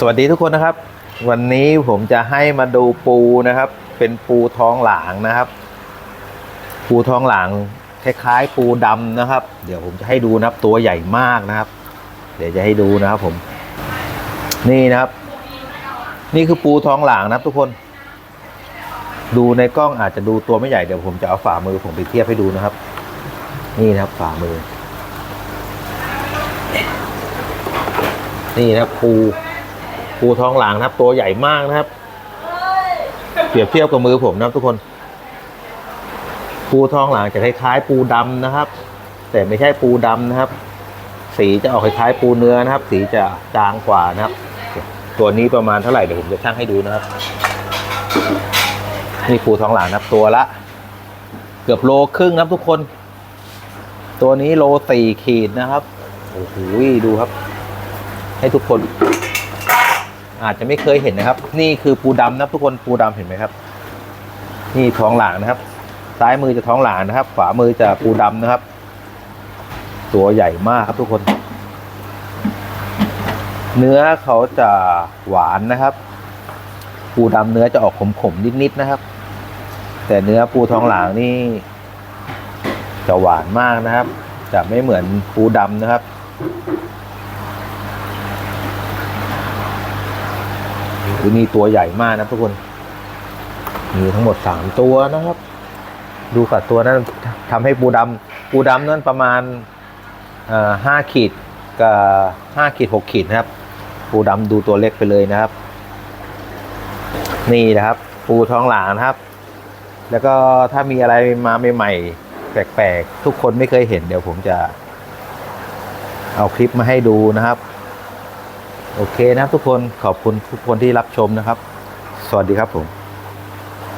สวัสดีทุกคนนะครับ วันนี้ผมจะให้มาดูปูนะครับ เป็นปูท้องหลางนะครับ ปูท้องหลางคล้ายๆ ปูดำนะครับ เดี๋ยวผมจะให้ดูนะครับตัวใหญ่มากนะครับ เดี๋ยวจะให้ดูนะครับผม นี่นะครับ นี่คือปูท้องหลางนะครับ ทุกคน ดูในกล้องอาจจะดูตัวไม่ใหญ่เดี๋ยวผมจะเอาฝ่ามือผมไปเทียบให้ดูนะครับ นี่นะครับฝ่ามือ นี่นะครับปู ปูท้องหลางนะครับ ตัวใหญ่มากนะครับ เปรียบเทียบกับมือผมนะครับทุกคน ปูท้องหลางจะคล้ายๆ ปูดำนะครับ แต่ไม่ใช่ปูดำนะครับ สีจะออกคล้ายๆปูเนื้อนะครับ สีจะจางกว่านะครับ ตัวนี้ประมาณเท่าไหร่เดี๋ยวผมจะชั่งให้ดูนะครับ นี่ปูท้องหลางนะครับ ตัวละ เกือบโลครึ่งนะครับทุกคน ตัวนี้โลสี่ขีดนะครับโอ้โหดูครับ ให้ทุกคน อาจจะไม่เคยเห็นนะครับ นี่คือปูดำนะครับทุกคนปูดำเห็นไหมครับ นี่ท้องหลางนะครับ ซ้ายมือจะท้องหลางนะครับ ขวามือจะปูดำนะครับ ตัวใหญ่มากครับทุกคน เนื้อเขาจะหวานนะครับ ปูดำเนื้อจะออกขมๆนิดๆนะครับ แต่เนื้อปูท้องหลางนี่ จะหวานมากนะครับ จะไม่เหมือนปูดำนะครับ คือนี่ตัวใหญ่มากนะทุกคน มีทั้งหมดสามตัวนะครับ ดูกับตัวนั้นทำให้ปูดำปูดำนั่นประมาณห้าขีดกับห้าขีดหกขีดนะครับ ปูดำดูตัวเล็กไปเลยนะครับ นี่นะครับ ปูท้องหลางนะครับ แล้วก็ถ้ามีอะไรมาใหม่ๆแปลกๆ ทุกคนไม่เคยเห็นเดี๋ยวผมจะ เอาคลิปมาให้ดูนะครับ โอเคนะครับทุกคนขอบคุณทุกคนที่รับชมนะครับ สวัสดีครับผม